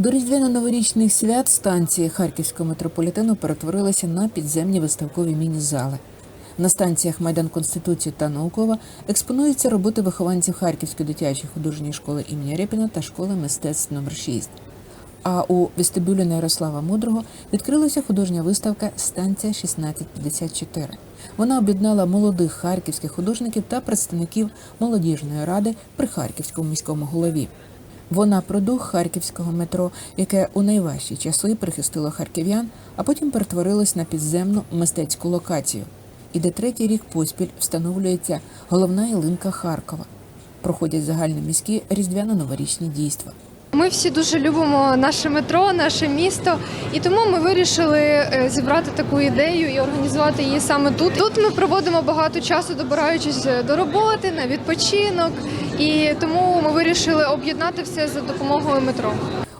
До різдвяно-новорічних свят станції Харківського метрополітену перетворилися на підземні виставкові міні-зали. На станціях Майдан Конституції та Наукова експонуються роботи вихованців Харківської дитячої художньої школи імені Репіна та школи мистецтв номер 6 А у вестибюлі на Ярослава Мудрого відкрилася художня виставка Станція 1654. Вона об'єднала молодих харківських художників та представників молодіжної ради при харківському міському голові. Вона про дух харківського метро, яке у найважчі часи прихистило харків'ян, а потім перетворилось на підземну мистецьку локацію. І де третій рік поспіль встановлюється головна ялинка Харкова. Проходять загальноміські різдвяно-новорічні дійства. Ми всі дуже любимо наше метро, наше місто, і тому ми вирішили е, зібрати таку ідею і організувати її саме тут. Тут ми проводимо багато часу, добираючись до роботи, на відпочинок, і тому ми вирішили об'єднати все за допомогою метро.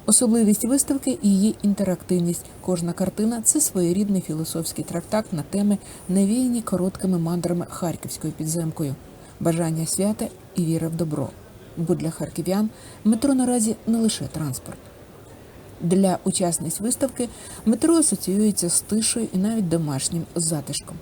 Особливість виставки і її інтерактивність. Кожна картина це своєрідний філософський трактат на теми, навіяні короткими мандрами харківською підземкою, бажання свята і віра в добро. Бо для харків'ян метро наразі не лише транспорт. Для учасниць виставки метро асоціюється з тишою і навіть домашнім затишком.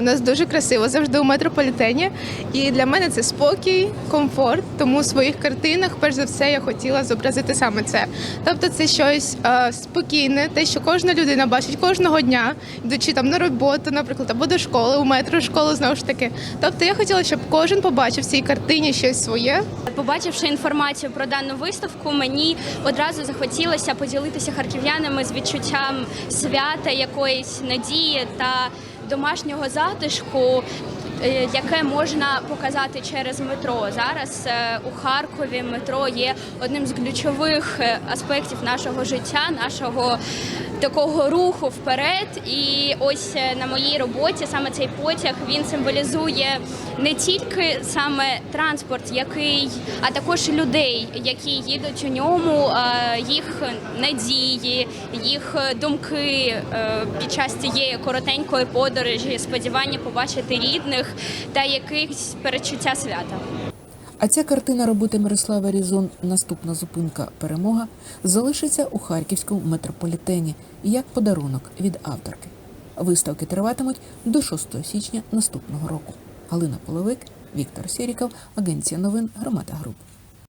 У нас дуже красиво завжди у метрополітені. І для мене це спокій, комфорт. Тому у своїх картинах, перш за все, я хотіла зобразити саме це. Тобто, це щось е, спокійне, те, що кожна людина бачить кожного дня, йдучи там на роботу, наприклад, або до школи, у метро, школу знову ж таки. Тобто, я хотіла, щоб кожен побачив в цій картині щось своє. Побачивши інформацію про дану виставку, мені одразу захотілося поділитися харків'янами з відчуттям свята, якоїсь надії та домашнього затишку. е, Яке можна показати через метро зараз е, у Харкові метро є одним з ключових е, аспектів нашого життя, нашого такого руху вперед. І ось е, на моїй роботі саме цей потяг він символізує не тільки саме транспорт, який, а також людей, які їдуть у ньому, їх надії, їх думки е, під час цієї коротенької подорожі, сподівання побачити рідних та якесь перечуття свята. А ця картина роботи Мирослава Різон Наступна зупинка перемога залишиться у харківському метрополітені як подарунок від авторки. Виставки триватимуть до 6 січня наступного року. Галина Половик, Віктор Сіріков, Агенція новин Громада Груп.